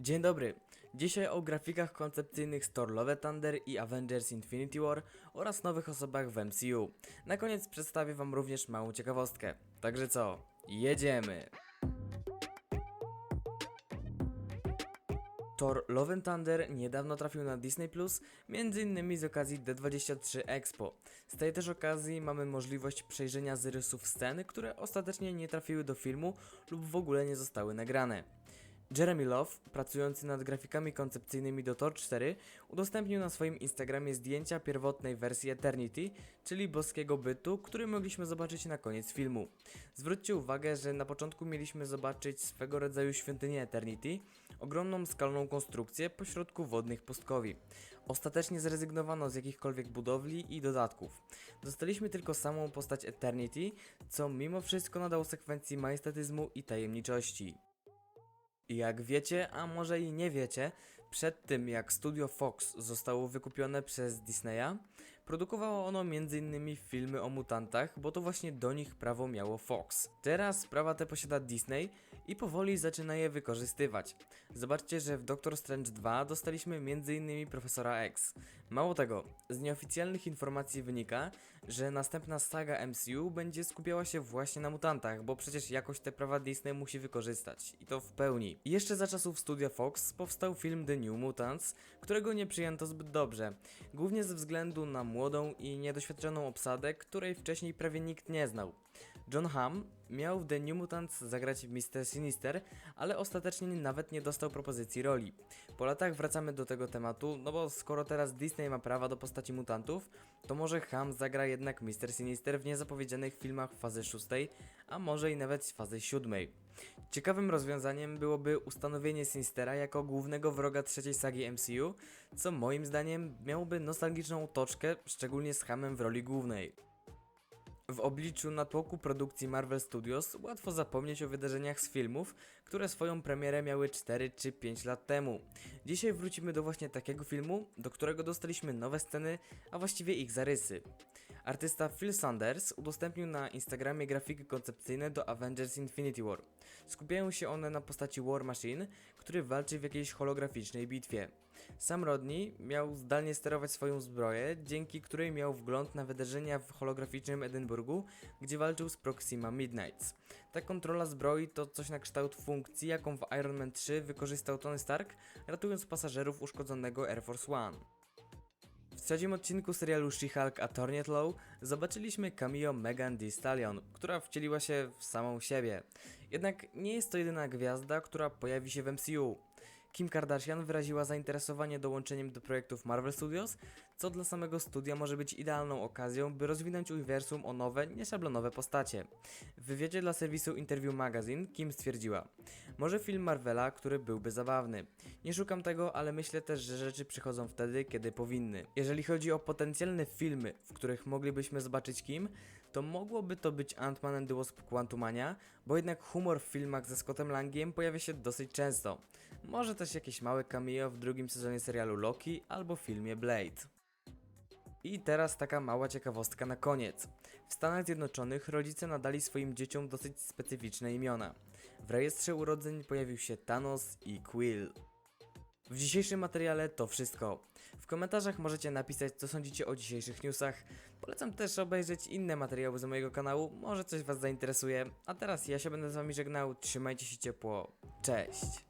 Dzień dobry. Dzisiaj o grafikach koncepcyjnych z Thor Love Thunder i Avengers Infinity War oraz nowych osobach w MCU. Na koniec przedstawię wam również małą ciekawostkę. Także co? Jedziemy! Thor Love and Thunder niedawno trafił na Disney+, między innymi z okazji D23 Expo. Z tej też okazji mamy możliwość przejrzenia zarysów sceny, które ostatecznie nie trafiły do filmu lub w ogóle nie zostały nagrane. Jeremy Love, pracujący nad grafikami koncepcyjnymi do Thor 4, udostępnił na swoim Instagramie zdjęcia pierwotnej wersji Eternity, czyli boskiego bytu, który mogliśmy zobaczyć na koniec filmu. Zwróćcie uwagę, że na początku mieliśmy zobaczyć swego rodzaju świątynię Eternity, ogromną skalną konstrukcję pośrodku wodnych pustkowi. Ostatecznie zrezygnowano z jakichkolwiek budowli i dodatków. Dostaliśmy tylko samą postać Eternity, co mimo wszystko nadało sekwencji majestatyzmu i tajemniczości. Jak wiecie, a może i nie wiecie, przed tym jak Studio Fox zostało wykupione przez Disneya, produkowało ono m.in. filmy o mutantach, bo to właśnie do nich prawo miało Fox. Teraz prawa te posiada Disney i powoli zaczyna je wykorzystywać. Zobaczcie, że w Doctor Strange 2 dostaliśmy m.in. Profesora X. Mało tego, z nieoficjalnych informacji wynika, że następna saga MCU będzie skupiała się właśnie na mutantach, bo przecież jakoś te prawa Disney musi wykorzystać. I to w pełni. I jeszcze za czasów studia Fox powstał film The New Mutants, którego nie przyjęto zbyt dobrze. Głównie ze względu na młodą i niedoświadczoną obsadę, której wcześniej prawie nikt nie znał. John Hamm miał w The New Mutants zagrać Mr. Sinister, ale ostatecznie nawet nie dostał propozycji roli. Po latach wracamy do tego tematu, no bo skoro teraz Disney ma prawa do postaci mutantów, to może Hamm zagra jednak Mr. Sinister w niezapowiedzianych filmach fazy szóstej, a może i nawet fazy siódmej. Ciekawym rozwiązaniem byłoby ustanowienie Sinistera jako głównego wroga trzeciej sagi MCU, co moim zdaniem miałoby nostalgiczną otoczkę, szczególnie z Hamem w roli głównej. W obliczu natłoku produkcji Marvel Studios łatwo zapomnieć o wydarzeniach z filmów, które swoją premierę miały 4 czy 5 lat temu. Dzisiaj wrócimy do właśnie takiego filmu, do którego dostaliśmy nowe sceny, a właściwie ich zarysy. Artysta Phil Sanders udostępnił na Instagramie grafiki koncepcyjne do Avengers Infinity War. Skupiają się one na postaci War Machine, który walczy w jakiejś holograficznej bitwie. Sam Rodney miał zdalnie sterować swoją zbroję, dzięki której miał wgląd na wydarzenia w holograficznym Edynburgu, gdzie walczył z Proxima Midnights. Ta kontrola zbroi to coś na kształt funkcji, jaką w Iron Man 3 wykorzystał Tony Stark, ratując pasażerów uszkodzonego Air Force One. Trzecim odcinku serialu She-Hulk Attorney Law zobaczyliśmy cameo Megan Thee Stallion, która wcieliła się w samą siebie. Jednak nie jest to jedyna gwiazda, która pojawi się w MCU. Kim Kardashian wyraziła zainteresowanie dołączeniem do projektów Marvel Studios, co dla samego studia może być idealną okazją, by rozwinąć uniwersum o nowe, nieszablonowe postacie. W wywiadzie dla serwisu Interview Magazine Kim stwierdziła: Może film Marvela, który byłby zabawny. Nie szukam tego, ale myślę też, że rzeczy przychodzą wtedy, kiedy powinny. Jeżeli chodzi o potencjalne filmy, w których moglibyśmy zobaczyć Kim, to mogłoby to być Ant-Man and the Wasp Quantumania, bo jednak humor w filmach ze Scottem Langiem pojawia się dosyć często. Może też jakieś małe cameo w drugim sezonie serialu Loki albo filmie Blade. I teraz taka mała ciekawostka na koniec. W Stanach Zjednoczonych rodzice nadali swoim dzieciom dosyć specyficzne imiona. W rejestrze urodzeń pojawił się Thanos i Quill. W dzisiejszym materiale to wszystko. W komentarzach możecie napisać, co sądzicie o dzisiejszych newsach. Polecam też obejrzeć inne materiały z mojego kanału, może coś Was zainteresuje. A teraz ja się będę z Wami żegnał, trzymajcie się ciepło, cześć!